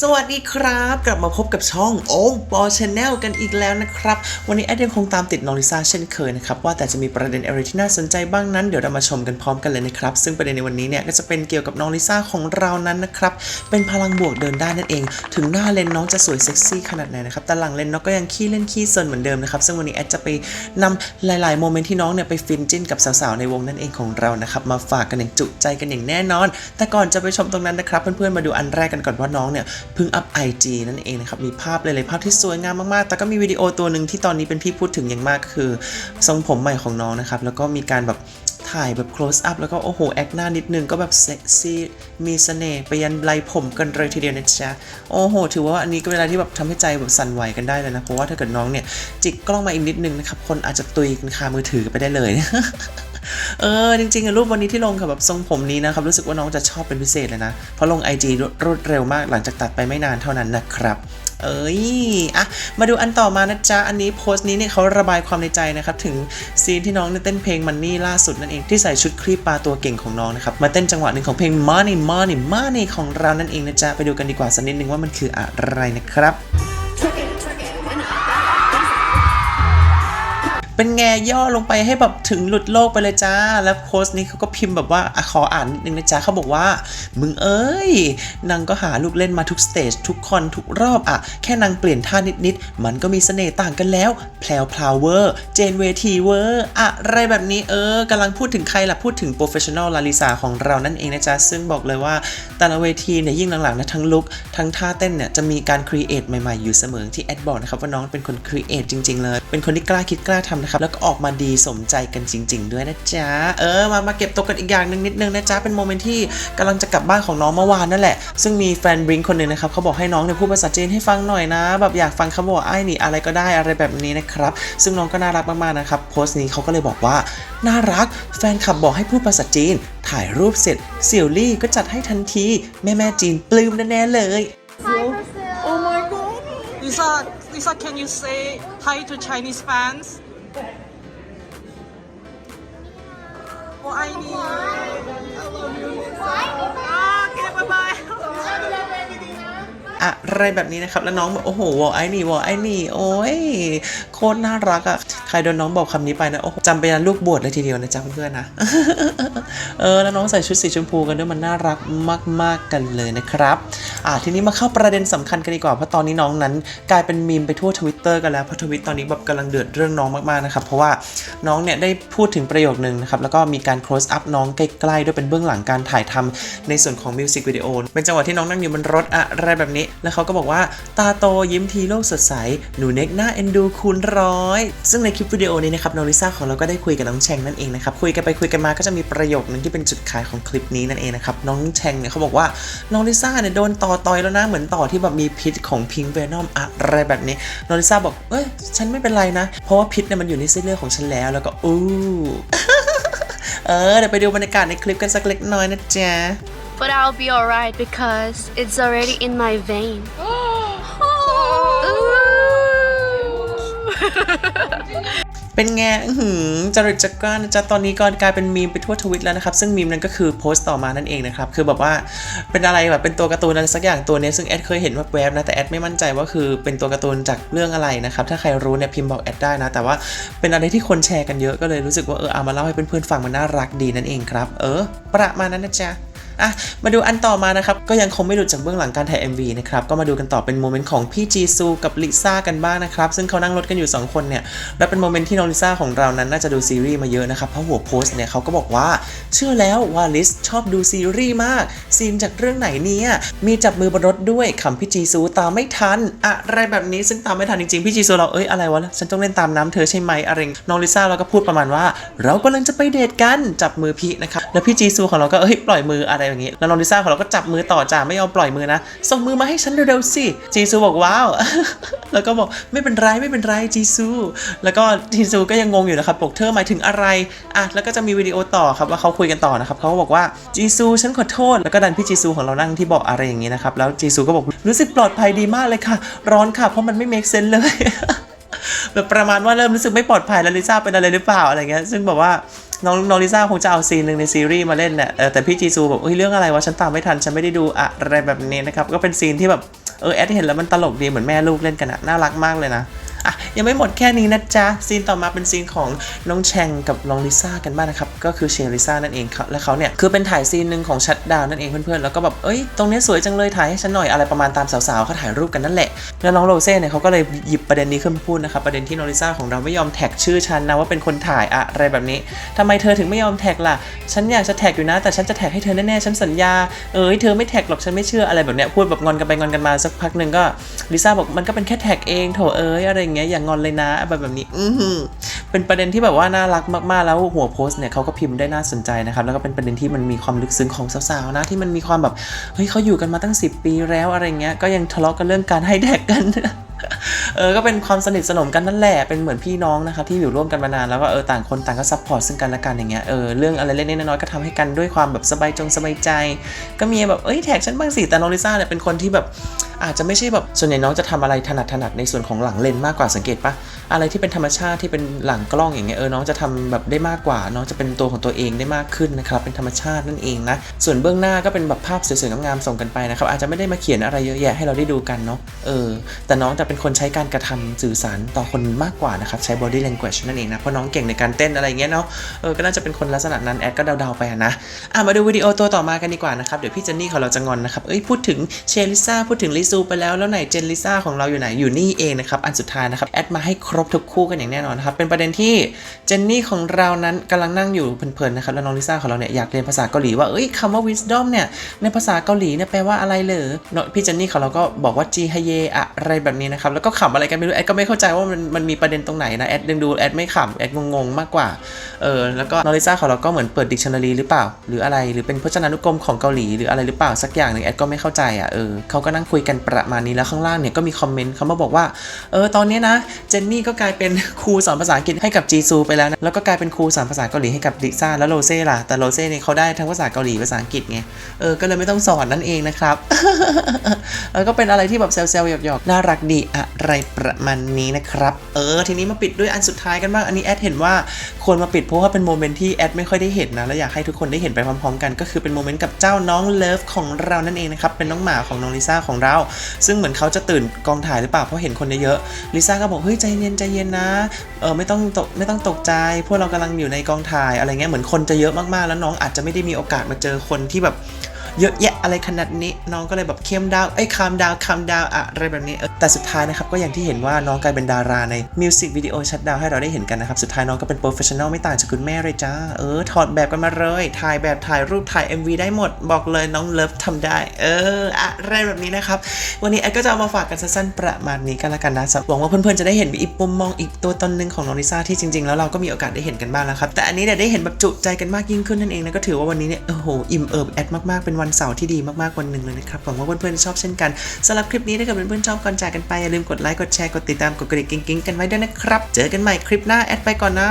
สวัสดีครับ กลับมาพบกับช่องโอ้ปอชแนลกันอีกแล้วนะครับ วันนี้แอดยังคงตามติดน้องลิซ่าเช่นเคยนะครับ ว่าแต่จะมีประเด็นอะไรที่น่าสนใจบ้างนั้น เดี๋ยวเรามาชมกันพร้อมกันเลยนะครับ ซึ่งประเด็นในวันนี้เนี่ยก็จะเป็นเกี่ยวกับน้องลิซ่าของเรานั้นนะครับ เป็นพลังบวกเดินได้นั่นเอง ถึงหน้าเลนน้องจะสวยเซ็กซี่ขนาดไหนนะครับแต่หลังเลนน้องก็ยังขี้เล่นขี้ซนเหมือนเดิมนะครับซึ่งวันนี้แอดจะไปนำหลาย ๆ โมเมนต์ที่น้องเนี่ยไปฟินจิ้นกับสาว ๆ ในวงนั่นเองของเรานะครับมาฝากกันอย่างจุใจกันอย่างแน่นอน แต่ก่อนจะไปชมตรงนั้นนะครับเพื่อน ๆ มาดูอันแรกกันก่อนว่าน้องเนี่ยเพิ่งอัพ IG นั่นเองนะครับ มีภาพหลายๆภาพที่สวยงามมากๆ แต่ก็มีวิดีโอตัวหนึ่งที่ตอนนี้เป็นที่พูดถึงอย่างมากคือทรงผมใหม่ของน้องนะครับ แล้วก็มีการแบบถ่ายแบบ close up แล้วก็โอ้โห แอคหน้านิดนึงก็แบบเซ็กซี่ มีเสน่ห์ไปยันไหลผมกันเลยทีเดียวนะจ๊ะ โอ้โห ถือว่าอันนี้ก็เวลาที่แบบทำให้ใจแบบสั่นไหวกันได้เลยนะ เพราะว่าถ้าเกิดน้องเนี่ย จิกกล้องมาอีกนิดนึงนะครับ คนอาจจะตุยกันคามือถือไปได้เลย เออจริงๆอะรูปวันนี้ที่ลงกับแบบทรงผมนี้นะครับรู้สึกว่าน้องจะชอบเป็นพิเศษเลยนะ เพราะลง IG รวดรวดเร็วมากหลังจากตัดไปไม่นานเท่านั้นนะครับเอ้ยอะมาดูอันต่อมานะจ๊ะ อันนี้โพสต์นี้เนี่ยเขาระบายความในใจนะครับ ถึงซีนที่น้องเต้นเพลงมันนี่ล่าสุดนั่นเองที่ใส่ชุดครีปปลาตัวเก่งของน้องนะครับ มาเต้นจังหวะหนึ่งของเพลง Money Money Money ของเรานั่นเองนะจ๊ะ ไปดูกันดีกว่าสักนิดนึงว่ามันคืออะไรนะครับ เป็นแงย่อลงไปให้แบบถึงหลุดโลกไปเลยจ้า แล้วโพสต์นี้เขาก็พิมพ์แบบว่าอขออ่านนิดนึงนะจ๊ะเขาบอกว่า มึงเอ้ยนางก็หาลูกเล่นมาทุกสเตจทุกคอนทุกรอบอะแค่นางเปลี่ยนท่านิดๆ มันก็มีเสน่ห์ต่างกันแล้ว แพลวพลาวเวอร์ เจนเวทีเวอร์อะไรแบบนี้เออกำลังพูดถึงใครล่ะ พูดถึงโปรเฟชชั่นอลลาลิซาของเรานั่นเองนะจ๊ะ ซึ่งบอกเลยว่าแต่ละเวทีเนี่ยยิ่งหลังๆนะทั้งลุกทั้งท่าเต้นเนี่ยจะมีการครีเอทใหม่ๆ อยู่เสมอที่แอดบอกนะครับว่าน้องเป็นคนครีเอทจริงๆเลย เป็นคนที่กล้าคิดกล้าทำนะครับ แล้วก็ออกมาดีสมใจกันจริง ๆ ด้วยนะจ๊ะ เออ มามาเก็บตกกันอีกอย่างหนึ่งนิดนึงนะจ๊ะ เป็นโมเมนต์ที่กำลังจะกลับบ้านของน้องเมื่อวานนั่นแหละ ซึ่งมีแฟนบริงคนหนึ่งนะครับเขาบอกให้น้องเนี่ยพูดภาษาจีนให้ฟังหน่อยนะ แบบอยากฟังคำว่าไอ้นี่อะไรก็ได้อะไรแบบนี้นะครับ ซึ่งน้องก็น่ารักมากๆนะครับ โพสต์นี้เขาก็เลยบอกว่า น่ารัก แฟนคลับบอกให้พูดภาษาจีน ถ่ายรูปเสร็จเสี่ยวลี่ก็จัดให้ทันที แม่แม่ๆจีนปลื้มแน่ๆเลย Oh my god. Lisa, Lisa, can you say hi to Chinese fans? po ay ni Why? อะไรแบบนี้นะครับ แล้วน้องแบบโอ้โหวอลไอนี่วอลไอนี่โอ้ยโคตรน่ารักอะใครโดนน้องบอกคำนี้ไปนะโอ้โหจำไปยันลูกบวชเลยทีเดียวนะจ๊ะเพื่อนๆนะเออแล้วน้องใส่ชุดสีชมพูกันด้วยมันน่ารักมาก ๆกันเลยนะครับอะทีนี้มาเข้าประเด็นสำคัญกันดีกว่าเพราะตอนนี้น้องนั้น กลายเป็นมีมไปทั่วทวิตเตอร์กันแล้วเพราะทวิตตอนนี้แบบกำลังเดือดเรื่องน้องมากๆนะครับเพราะว่าน้องเนี่ยได้พูดถึงประโยคนึงนะครับแล้วก็มีการ close up น้องใกล้ๆด้วยเป็นเบื้องหลังการถ่ายทำในส่วนของมิวสิกวิดีโอเป็นจังหวะที่น้องนั่งอยู่บนรถอะไรแบบนี้แล้วเขาก็บอกว่าตาโตยิ้มทีโลกสดใส หนูเน็กหน้าเอ็นดูคูณร้อย ซึ่งในคลิปวิดีโอนี้นะครับน้องลิซ่าของเราก็ได้คุยกับน้องแชงนั่นเองนะครับ คุยกันไปคุยกันมาก็จะมีประโยคนึงที่เป็นจุดขายของคลิปนี้นั่นเองนะครับ น้องแชงเนี่ยเขาบอกว่าน้องลิซ่าเนี่ยโดนต่อต่อยแล้วนะเหมือนต่อที่แบบมีพิษของพิงเวนอมอะไรแบบนี้น้องลิซ่าบอกเอ้ยฉันไม่เป็นไรนะ เพราะว่าพิษเนี่ยมันอยู่ในเส้นเลือดของฉันแล้วแล้วก็อู้เออเดี๋ยวไปดูบรรยากาศในคลิปกันสักเล็กน้อยนะจ๊ะ But I'll be alright because it's already in my vein. Ooh. เป็นไงอื้อหือจริตจักรานนะจ๊ะตอนนี้ก็กลายเป็นมีมไปทั่วทวิตแล้วนะครับ ซึ่งมีมนั้นก็คือโพสต์ต่อมานั่นเองนะครับ คือแบบว่าเป็นอะไรแบบเป็นตัวการ์ตูนอะไรสักอย่างตัวเนี้ยซึ่งแอดเคยเห็นแวบๆนะ แต่แอดไม่มั่นใจว่าคือเป็นตัวการ์ตูนจากเรื่องอะไรนะครับ ถ้าใครรู้เนี่ยพิมพ์บอกแอดได้นะ แต่ว่าเป็นอะไรที่คนแชร์กันเยอะก็เลยรู้สึกว่าเออเอามาเล่าให้เพื่อนๆฟังมันน่ารักดีนั่นเองครับ เออ ประมาณนั้นนะจ๊ะ อะมาดูอันต่อมานะครับ ก็ยังคงไม่หลุดจากเบื้องหลังการถ่าย MV นะครับ ก็มาดูกันต่อเป็นโมเมนต์ของพี่จีซูกับลิซ่ากันบ้างนะครับ ซึ่งเขานั่งรถกันอยู่ 2 คนเนี่ย และเป็นโมเมนต์ที่น้องลิซ่าของเรานั้นน่าจะดูซีรีส์มาเยอะนะครับ เพราะหัวโพสต์เนี่ยเขาก็บอกว่า เชื่อแล้วว่าลิสชอบดูซีรีส์มาก ซีนจากเรื่องไหนเนี่ย มีจับมือบนรถด้วยคำพี่จีซูตามไม่ทัน อะไรแบบนี้ซึ่งตามไม่ทันจริงๆ พี่จีซูเราเอ้ยอะไรวะ ฉันต้องเล่นตามน้ำเธอใช่ไหมอะไรน้องลิซ่าเราก็พูดประมาณว่า เรากำลังจะไปเดทกันจับมือพี่นะครับแล้วพี่จีซูของเราก็เอ้ยปล่อยมืออะไรอย่างงี้ แล้วน้องลิซ่าของเราก็จับมือต่อจ้าไม่ยอมปล่อยมือนะ ส่งมือมาให้ฉันเร็วๆสิ จีซูบอกว้าว แล้วก็บอกไม่เป็นไรไม่เป็นไรจีซู แล้วก็จีซูก็ยังงงอยู่นะครับบอกเธอหมายถึงอะไร อะ แล้วก็จะมีวิดีโอต่อครับว่าเขาคุยกันต่อนะครับเขาบอกว่าจีซูฉันขอโทษ แล้วก็ดันพี่จีซูของเรานั่งที่เบาะอะไรอย่างงี้นะครับ แล้วจีซูก็บอกรู้สึกปลอดภัยดีมากเลยค่ะ ร้อนค่ะ เพราะมันไม่ make sense เลยแบบประมาณว่าเริ่มรู้สึกไม่ปลอดภัยแล้วลิซ่าเป็นอะไรหรือเปล่าอะไรเงี้ย ซึ่งแบบว่า น้องน้องลิซ่าคงจะเอาซีนหนึ่งในซีรีส์มาเล่นแหละเออแต่พี่จีซูแบบเฮ้ยเรื่องอะไรวะฉันตามไม่ทันฉันไม่ได้ดูอะไรแบบนี้นะครับก็เป็นซีนที่แบบเออแอดเห็นแล้วมันตลกดีเหมือนแม่ลูกเล่นกันอะน่ารักมากเลยนะ อะยังไม่หมดแค่นี้นะจ๊ะซีนต่อมาเป็นซีนของน้องแชงกับน้องลิซ่ากันบ้างนะครับก็คือเชลิซ่านั่นเองครับและเขาเนี่ยคือเป็นถ่ายซีนหนึ่งของชัดดาวนั่นเองเพื่อนๆแล้วก็แบบเอ้ยตรงนี้สวยจังเลยถ่ายให้ฉันหน่อยอะไรประมาณตามสาวๆเขาถ่ายรูปกันนั่นแหละแล้วน้องโรเซ่เนี่ยเขาก็เลยหยิบประเด็นนี้ขึ้นมพูดนะครับประเด็นที่น้องลิซ่าของเราไม่ยอมแท็กชื่อฉันนะว่าเป็นคนถ่ายอะอะไรแบบนี้ทำไมเธอถึงไม่ยอมแท็กล่ะฉันอยากจะแท็กอยู่นะ แต่ฉันจะแท็กให้เธอแน่ๆฉันสัญญาเอ้ยเธอไม่แท็กหรอกฉันไม่เชื่ออะไรแบบเนี้ยพูดแบบงอนกันไปงอนกันมาสักพักหนึ่งก็ลิซ่าบอกมันก็เป็นแค่แท็กเองโถเอ้ยอะไรอย่างเงี้ยอย่างอนเลยนะแบบแบบนี้ อือหือเป็นประเด็นที่แบบว่าน่ารักมากๆแล้วหัวโพสต์เนี่ยเขาก็พิมพ์ได้น่าสนใจนะครับแล้วก็เป็นประเด็นที่มันมีความลึกซึ้งของสาวๆนะที่มันมีความแบบเฮ้ยเขาอยู่กันมาตั้ง 10 ปีแล้วอะไรเงี้ยก็ยังทะเลาะกันเรื่องการให้แท็กกันเออ ก็เป็นความสนิทสนมกันนั่นแหละ เป็นเหมือนพี่น้องนะคะที่อยู่ร่วมกันมานานแล้วก็เออต่างคนต่างก็ซัพพอร์ตซึ่งกันและกันอย่างเงี้ย เออเรื่องอะไรเล็กๆน้อยๆก็ทำให้กันด้วยความแบบสบายจงสบายใจ ก็มีแบบเอ้ยแท็กฉันบ้างสิแต่น้องลิซ่าเนี่ยเป็นคนที่แบบ อาจจะไม่ใช่แบบส่วนใหญ่น้องจะทำอะไรถนัดถนัดในส่วนของหลังเลนมากกว่าสังเกตปะอะไรที่เป็นธรรมชาติที่เป็นหลังกล้องอย่างเงี้ยเออน้องจะทำแบบได้มากกว่า น้องจะเป็นตัวของตัวเองได้มากขึ้นนะครับเป็นธรรมชาตินั่นเองนะส่วนเบื้องหน้าก็เป็นแบบภาพสวยๆงามๆส่งกันไปนะครับอาจจะไม่ได้มาเขียนอะไรเยอะแยะให้เราได้ดูกันเนาะเออแต่น้องจะเป็นคนใช้การกระทำสื่อสารต่อคนมากกว่านะครับใช้ body language นั่นเองนะเพราะน้องเก่งในการเต้นอะไรเงี้ยเนาะเออก็น่าจะเป็นคนลักษณะนั้นแอดก็เดาๆไปอะนะอะมาดูวิดีโอตัวต่อมากันดีกว่านะครับเดี๋ยวพี่เจนนี่ของเราจะงอนนะครับเอ้ยพูดถึงเชลิซ่าพูดถึงลิซไปแล้วแล้วไหนเจนลิซ่าของเราอยู่ไหนอยู่นี่เองนะครับอันสุดท้ายนะครับแอดมาให้ครบทุกคู่กันอย่างแน่นอนนะครับเป็นประเด็นที่เจนนี่ของเรานั้นกำลังนั่งอยู่เพลินๆนะครับแล้วน้องลิซ่าของเราเนี่ยอยากเรียนภาษาเกาหลีว่าเอ้ยคำว่า wisdom เนี่ยในภาษาเกาหลีเนี่ยแปลว่าอะไรเหรอเนอะพี่เจนนี่ของเราก็บอกว่าจีฮเยอะไรแบบนี้นะครับแล้วก็ขำอะไรกันไม่รู้แอดก็ไม่เข้าใจว่ามันมันมีประเด็นตรงไหนนะแอดยังดูแอดไม่ขำแอดงงๆมากกว่าเออแล้วก็น้องลิซ่าของเราก็เหมือนเปิดดิกชันนารีหรือเปล่า หรืออะไรหรือเป็นพจนานุกรมของเกาหลีหรืออะไรหรือเปล่าสักอย่างหนึ่งแอดก็ไม่เข้าใจอะเออเขาก็นั่งคุยกันประมาณนี้แล้วข้างล่างเนี่ยก็มีคอมเมนต์เขามาบอกว่าเออตอนนี้นะเจนนี่ก็กลายเป็นครูสอนภาษาอังกฤษให้กับจีซูไปแล้วนะแล้วก็กลายเป็นครูสอนภาษาเกาหลีให้กับลิซ่าแล้วโรเซ่ล่ะแต่โรเซ่เนี่ยเขาได้ทั้งภาษาเกาหลีภาษาอังกฤษไงเออก็เลยไม่ต้องสอนนั่นเองนะครับเออก็เป็นอะไรที่แบบเซลล์ๆหยอกๆน่ารักดีอะไรประมาณนี้นะครับเออทีนี้มาปิดด้วยอันสุดท้ายกันบ้างอันนี้แอดเห็นว่าควรมาปิดเพราะว่าเป็นโมเมนต์ที่แอดไม่ค่อยได้เห็นนะแล้วอยากให้ทุกคนได้เห็นไปพร้อมๆกัน ก็คือเป็นโมเมนต์กับเจ้าน้องเลิฟของเรานั่นเองนะครับเป็นน้องหมาของน้องลิซ่าของเราซึ่งเหมือนเขาจะตื่นกองถ่ายหรือเปล่าเพราะเห็นคนเยอะๆลิซ่าก็บอกเฮ้ยใจเย็นใจเย็นนะเออไม่ต้องตกไม่ต้องตกใจพวกเรากำลังอยู่ในกองถ่ายอะไรเงี้ยเหมือนคนจะเยอะมากๆ แล้วน้องอาจจะไม่ได้มีโอกาสมาเจอคนที่แบบ เยอะแยะอะไรขนาดนี้น้องก็เลยแบบเข้มดาวเอ้คามดาวคามดาวอะไรแบบนี้เออแต่สุดท้ายนะครับก็อย่างที่เห็นว่าน้องกลายเป็นดาราในมิวสิกวิดีโอชัดดาวให้เราได้เห็นกันนะครับสุดท้ายน้องก็เป็นโปรเฟชชั่นอลไม่ต่างจากคุณแม่เลยจ้าเออถอดแบบกันมาเลยถ่ายแบบถ่ายรูปถ่าย MV ได้หมด บอกเลยน้องเลิฟทำได้ เอออะไรแบบนี้นะครับ วันนี้แอดก็จะเอามาฝากกันสั้นๆประมาณนี้กันละกันนะหวังว่าเพื่อนๆจะได้เห็นอีกมุมมองอีกตัวตนหนึ่งของน้องลิซ่าที่จริงๆ แล้วเราก็มีโอกาสได้เห็นกันบ้างแล้วครับแต่อันนี้เนี่ยได้เห็นแบบจุใจกันมากยิ่งขึ้นนั่นเองนะก็ถือว่าวันนี้เนี่ยโอ้โหอิ่มเอิบแอดมากๆเป็นวันเสาร์ที่ดีมากๆวันหนึ่งเลยนะครับหวังว่าเพื่อนๆชอบเช่นกันสำหรับคลิปนี้ถ้าเกิดเพื่อนๆชอบก่อนจากกันไปอย่าลืมกดไลค์กดแชร์กดติดตามกดกระดิ่งกิ๊งๆกันไว้ด้วยนะครับ เจอกันใหม่คลิปหน้าแอดไปก่อนนะ